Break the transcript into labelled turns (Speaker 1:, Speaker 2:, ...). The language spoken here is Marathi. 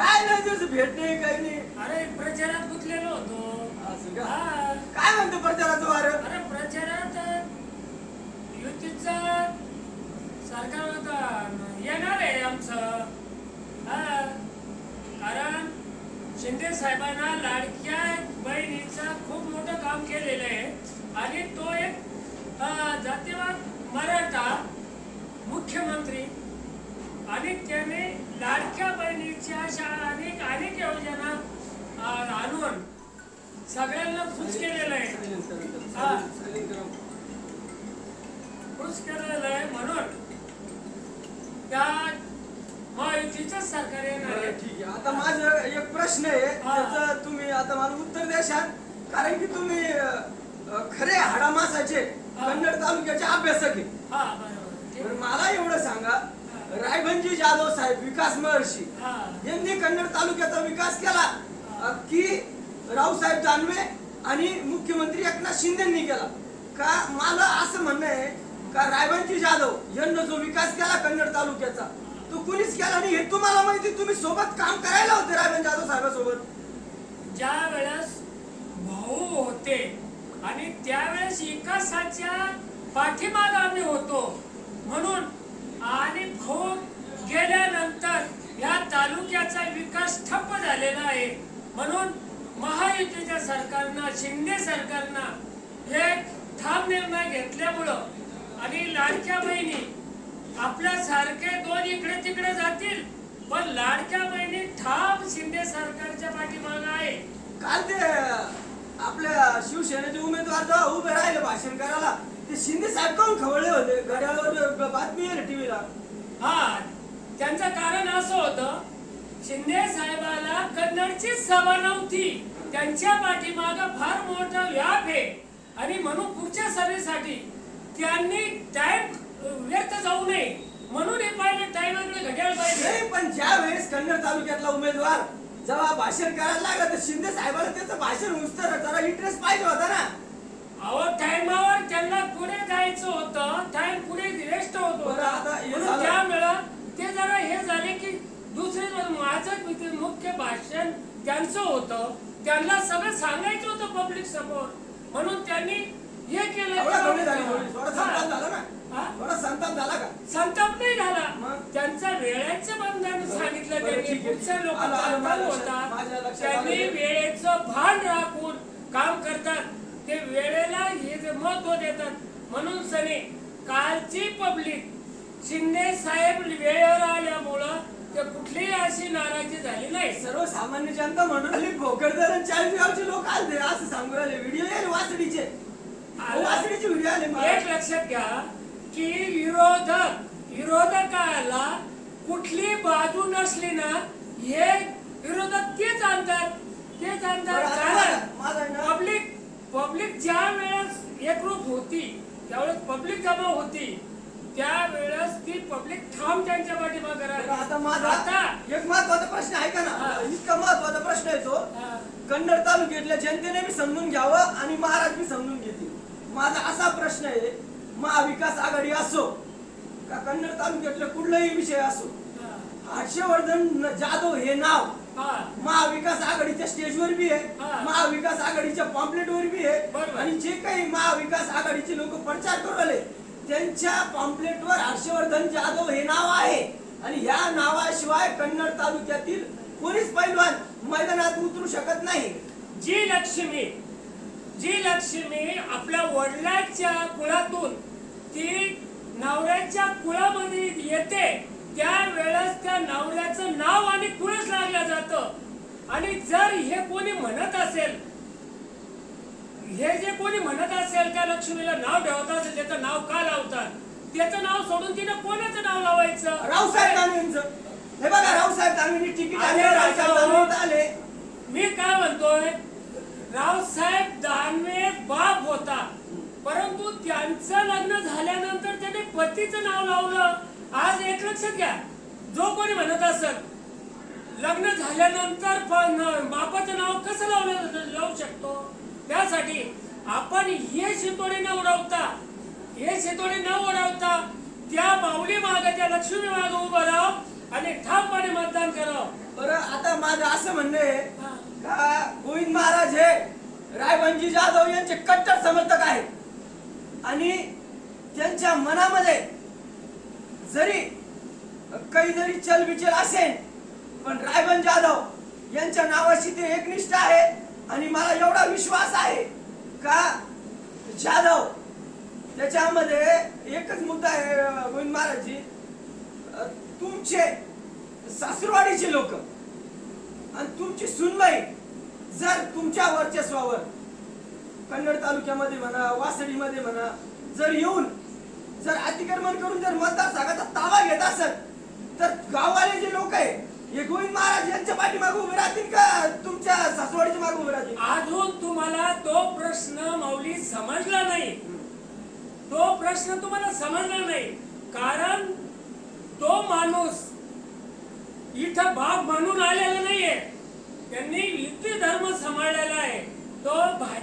Speaker 1: काय नाही दिवस भेट नाही काही नाही.
Speaker 2: अरे प्रचारात गुंतलेलो होतो.
Speaker 1: असं का?
Speaker 2: हा.
Speaker 1: काय म्हणतो प्रचाराचं वारं?
Speaker 2: अरे प्रचारात युतीचा सरकार होता. येणार आहे आमचं. हा. कारण शिंदे साहेबांना लाडक्या बहिणीचं खूप मोठं काम केलेलं आहे. आणि तो एक अं, जातीवाद मराठा मुख्यमंत्री. आणि त्याने लाडक्या बहिणीच्या अशा अनेक अनेक योजना आणून सगळ्यांना खुश केलेलं आहे. खुश केलेलं आहे म्हणून त्या महायुतीचं सरकार येणार
Speaker 1: बरं,
Speaker 2: आहे
Speaker 1: ठीक आहे आता माझं एक प्रश्न आहे. त्याचं तुम्ही आता मला उत्तर द्याशाल कारण की तुम्ही खरे हाडामासाचे. कन्नड तालुक्याचे अभ्यासक आहे
Speaker 2: हा.
Speaker 1: मला एवढं सांगा जाधव साहेब विकास महर्षी. यांनी कन्नड तालुक्याचा विकास केला. की रावसाहेब दानवे आणि मुख्यमंत्री एकनाथ शिंदेनी केला. का मला असं म्हणणं आहे का रायबंजी जाधव यांनी जो विकास केला कन्नड तालुक्याचा तो कुणीच केला नाही हे तुम्हाला माहिती तुम्ही सोबत काम करायला होते रायबंजी जाधव साहेबांसोबत.
Speaker 2: ज्या वेळेस भाऊ होते आणि त्यावेळेस विकासाच्या पाठीमाग आम्ही होतो. म्हणून आणि भाऊ गेल्यानंतर या तालुक्याचा विकास ठप्प झालेला आहे. म्हणून महायुतीच्या सरकारनं शिंदे सरकारनं एक ठाम निर्णय घेतल्यामुळं आणि लाडक्या बहिणी आपल्यासारखे दोन इकडे तिकडे जातील पण लाडक्या बहिणी ठाम शिंदे सरकारच्या पाठीमाग आहे.
Speaker 1: काल ते आपल्या शिवसेनेचे उमेदवार उभे राहिले भाषण करायला ते शिंदे साहेब काऊन खवळले होते? घड्याळावर बातमी आहे टीव्हीला.
Speaker 2: हा त्यांचं कारण असं होतं शिंदे साहेबाला कन्नडचीच सभा नव्हती. त्यांच्या पाठीमाग फार मोठा व्याप आहे. आणि म्हणून पुढच्या सभेसाठी त्यांनी टाइम व्यर्थ जाऊ नये. म्हणून हे पाहिजे टाइमाकडे घड्याळ पाहिजे
Speaker 1: नाही पण ज्या वेळेस कन्नड तालुक्यातला उमेदवार जेव्हा भाषण करायला लागला तर शिंदे साहेबाला त्याचं भाषण उचतर जरा इंटरेस्ट पाहिजे होता ना.
Speaker 2: अहो टाइमावर त्यांना पुढे जायचं होतं टाइम पुढे रेस्ट होत होता.
Speaker 1: आता
Speaker 2: ते जरा हे झाले की दुसरे माझं मुख्य भाषण त्यांचं होतं त्यांना सगळं सांगायचं होतं पब्लिक समोर. म्हणून त्यांनी हे केलं
Speaker 1: संताप
Speaker 2: नाही झाला? त्यांचा वेळेचं बंधन सांगितलं त्यांनी. पुढच्या
Speaker 1: माझ्या
Speaker 2: होता. त्यांनी. वेळेचं भान राखून काम करतात. ते वेळेला हे जे महत्त्व देतात. म्हणून सने कालची पब्लिक शिंदे साहेब वेळेवर आल्यामुळं ते कुठलीही अशी नाराजी झाली नाही.
Speaker 1: सर्वसामान्य जनता म्हणून आली भोकरदर आणि चाळीसगावचे लोक आले असं सांगू राहिले. व्हिडिओ येईल वासडीचे
Speaker 2: आला.
Speaker 1: वासडीचे व्हिडिओ आले मला.
Speaker 2: एक लक्षात घ्या की विरोधक विरोधकाला कुठली बाजू नसली ना हे विरोधक तेच आणतात. तेच
Speaker 1: बरं,
Speaker 2: आणतात
Speaker 1: आता
Speaker 2: कारण
Speaker 1: माझा- माझा आहे ना-
Speaker 2: पब्लिक पब्लिक ज्या वेळेस एकरूप होती त्यावेळेस पब्लिक जमा होती त्यावेळेस पब्लिक ठाम त्यांच्या पाठीमागे राहिली.
Speaker 1: आता माझा
Speaker 2: आता
Speaker 1: एक महत्त्वाचा प्रश्न आहे का ना. इतका महत्त्वाचा प्रश्न आहे तो
Speaker 2: हा,
Speaker 1: कन्नड तालुक्यातल्या जनतेने मी समजून घ्यावं आणि महाराज मी समजून घेतील माझा असा प्रश्न आहे महाविकास आघाडी असो का कन्नड तालुक्यातला कुठलाही विषय असो
Speaker 2: हा,
Speaker 1: हर्षवर्धन जाधव हे नाव
Speaker 2: हा.
Speaker 1: महाविकास आघाडीच्या स्टेजवर बी आहे. महाविकास आघाडीच्या पॉम्पलेटवर बी आहे. आणि जे काही महाविकास आघाडीचे लोक प्रचार करू राहिले त्यांच्या पॉम्पलेटवर हर्षवर्धन जाधव हे नाव आहे. आणि या नावाशिवाय कन्नड तालुक्यातील कोणीच पैलवान मैदानात उतरू शकत नाही.
Speaker 2: जी लक्ष्मी जी लक्ष्मी आपल्या वडिलांच्या कुळातून ती नवऱ्याच्या कुळामध्ये येते त्यावेळेस त्या नवऱ्याचं नाव आणि कुळच लागलं जातं. आणि जर हे कोणी म्हणत असेल हे जे कोणी म्हणत असेल त्या लक्ष्मीला नाव ठेवत असेल त्याचं नाव का त्याचं नाव सोडून तिने कोणाचं नाव लावायचं?
Speaker 1: रावसाहेब दानवेंचं. हे बघा रावसाहेब दानवेंनी तिकीट
Speaker 2: आले
Speaker 1: आले रावसाहेब
Speaker 2: राव.
Speaker 1: दानवे आले.
Speaker 2: मी काय म्हणतोय? रावसाहेब दानवे बाप होता. परंतु त्यांचं लग्न झाल्यानंतर त्याने पतीचं नाव लावलं. आज एक लक्षात घ्या. जो कोणी म्हणत असत लग्न झाल्यानंतर पण बापाचं नाव कसं लावलं लावू शकतो? त्यासाठी आपण हे शितोडे न उडवता हे शितोडे न उडवता त्या माऊली माग त्या लक्ष्मी माग उभं राहा आणि ठामपणे मतदान करावं.
Speaker 1: बरं आता माझं असं म्हणणं आहे. का गोविंद महाराज हे रायबंजी जाधव यांचे कट्टर समर्थक आहेत. आणि त्यांच्या मनामध्ये जरी काही जरी चलबिचल असेल पण रायबंद जाधव यांच्या नावाशी ते एकनिष्ठ आहे. आणि मला एवढा विश्वास आहे का जाधव त्याच्यामध्ये एकच मुद्दा आहे गोविंद महाराजजी. तुमचे सासरवाडीचे लोक आणि तुमची सुनबाई जर तुमच्या वर्चस्वावर कन्नड तालुक्यामध्ये म्हणा वासडीमध्ये म्हणा जर येऊन जर अतिक्रमण करून जर मतदारसंघाचा ताबा घेत असत तर गाववाले जे लोक आहे हे गोविंद महाराज यांच्या पाठीमागे उभे राहतील का तुमच्या सासवाडीच्या मागे उभे राहतील?
Speaker 2: अजून तुम्हाला तो प्रश्न माऊली समजला नाही. तो प्रश्न तुम्हाला समजणार नाही. कारण तो माणूस इथं बाप म्हणून आलेला नाहीये. त्यांनी युद्ध धर्म सांभाळलेला आहे. तो भाजी